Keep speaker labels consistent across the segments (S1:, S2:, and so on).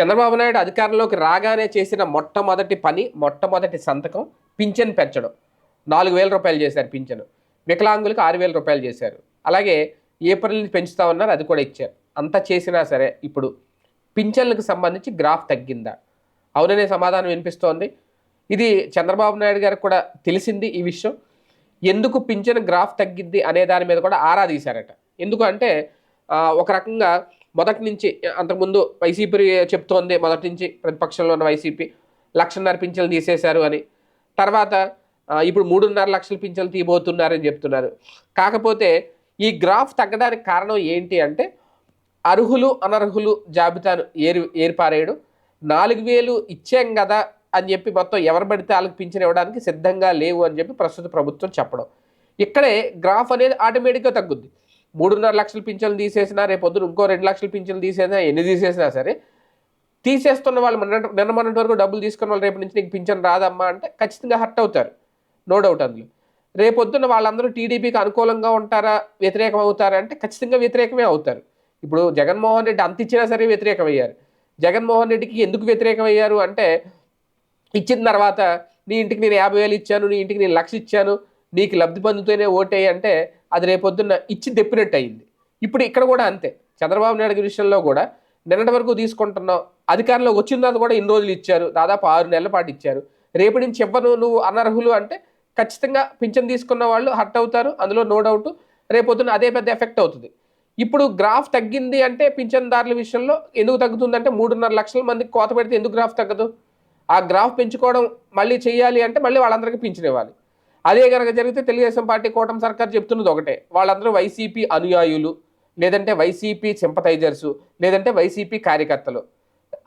S1: చంద్రబాబు నాయుడు అధికారంలోకి రాగానే చేసిన మొట్టమొదటి పని మొట్టమొదటి సంతకం పింఛన్ పెంచడం. నాలుగు వేల రూపాయలు చేశారు పింఛను. వికలాంగులకు ఆరు వేల రూపాయలు చేశారు. అలాగే ఏప్రిల్ పెంచుతామన్నారు పెంచుతా ఉన్నారు అది కూడా ఇచ్చారు. అంతా చేసినా సరే ఇప్పుడు పింఛన్లకు సంబంధించి గ్రాఫ్ తగ్గిందా? అవుననే సమాధానం వినిపిస్తోంది. ఇది చంద్రబాబు నాయుడు గారికి కూడా తెలిసింది ఈ విషయం. ఎందుకు పింఛన్ గ్రాఫ్ తగ్గిద్ది అనే దాని మీద కూడా ఆరా తీశారట. ఎందుకు అంటే ఒక రకంగా మొదటి నుంచి అంతకుముందు వైసీపీ చెప్తోంది మొదటి నుంచి ప్రతిపక్షంలో ఉన్న వైసీపీ లక్షన్నర పింఛన్లు తీసేశారు అని. తర్వాత ఇప్పుడు మూడున్నర లక్షల పింఛన్లు తీయబోతున్నారని చెప్తున్నారు. కాకపోతే ఈ గ్రాఫ్ తగ్గడానికి కారణం ఏంటి అంటే అర్హులు అనర్హులు జాబితాను ఏరు ఏర్పారేయడం. నాలుగు వేలు ఇచ్చాం కదా అని చెప్పి మొత్తం ఎవరు పడితే వాళ్ళకి పింఛన్ ఇవ్వడానికి సిద్ధంగా లేవు అని చెప్పి ప్రస్తుత ప్రభుత్వం చెప్పడం. ఇక్కడే గ్రాఫ్ అనేది ఆటోమేటిక్గా తగ్గుద్ది. మూడున్నర లక్షల పింఛన్లు తీసేసినా రేపొద్దున ఇంకో రెండు లక్షల పింఛన్లు తీసేసినా ఎన్ని తీసేసినా సరే తీసేస్తున్న వాళ్ళు నిన్న మొన్నటి వరకు డబ్బులు తీసుకున్న వాళ్ళు రేపు నుంచి నీకు పింఛన్ రాదమ్మా అంటే ఖచ్చితంగా హర్ట్ అవుతారు. నో డౌట్ అందులో. రేపొద్దున వాళ్ళందరూ టీడీపీకి అనుకూలంగా ఉంటారా వ్యతిరేకం అవుతారా అంటే ఖచ్చితంగా వ్యతిరేకమే అవుతారు. ఇప్పుడు జగన్మోహన్ రెడ్డి అంత ఇచ్చినా సరే వ్యతిరేకమయ్యారు జగన్మోహన్ రెడ్డికి ఎందుకు వ్యతిరేకమయ్యారు అంటే ఇచ్చిన తర్వాత నీ ఇంటికి నేను యాభై వేలు ఇచ్చాను నీ ఇంటికి నేను లక్ష ఇచ్చాను నీకు లబ్ధి పొందుతూనే ఓటే అంటే అది రేపొద్దున్న ఇచ్చి తెప్పినట్టు అయింది ఇప్పుడు ఇక్కడ కూడా అంతే. చంద్రబాబు నాయుడు గారి విషయంలో కూడా నిన్నటి వరకు తీసుకుంటున్నావు అధికారంలోకి వచ్చిన తర్వాత కూడా ఇన్ని రోజులు ఇచ్చారు. దాదాపు ఆరు నెలల పాటు ఇచ్చారు. రేపటి నుంచి ఇవ్వను నువ్వు అనర్హులు అంటే ఖచ్చితంగా పింఛన్ తీసుకున్న వాళ్ళు హర్ట్ అవుతారు. అందులో నో డౌట్. రేపొద్దున అదే పెద్ద ఎఫెక్ట్ అవుతుంది. ఇప్పుడు గ్రాఫ్ తగ్గింది అంటే పింఛన్దారుల విషయంలో ఎందుకు తగ్గుతుంది అంటే మూడున్నర లక్షల మందికి కోత పెడితే ఎందుకు గ్రాఫ్ తగ్గదు? ఆ గ్రాఫ్ పెంచుకోవడం మళ్ళీ చేయాలి అంటే మళ్ళీ వాళ్ళందరికీ పింఛన్ ఇవ్వాలి. అదే కనుక జరిగితే తెలుగుదేశం పార్టీ కూటమి సర్కార్ చెప్తున్నది ఒకటే. వాళ్ళందరూ వైసీపీ అనుయాయులు లేదంటే వైసీపీ సింపథైజర్సు లేదంటే వైసీపీ కార్యకర్తలు.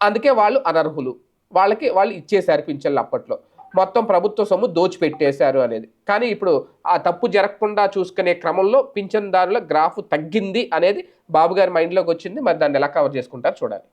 S1: అందుకే వాళ్ళు అనర్హులు. వాళ్ళకి వాళ్ళు ఇచ్చేశారు పింఛన్లు అప్పట్లో. మొత్తం ప్రభుత్వ సొమ్ము దోచిపెట్టేశారు అనేది. కానీ ఇప్పుడు ఆ తప్పు జరగకుండా చూసుకునే క్రమంలో పింఛన్దారుల గ్రాఫ్ తగ్గింది అనేది బాబు గారి మైండ్లోకి వచ్చింది. మరి దాన్ని ఎలా కవర్ చేసుకుంటారు చూడాలి.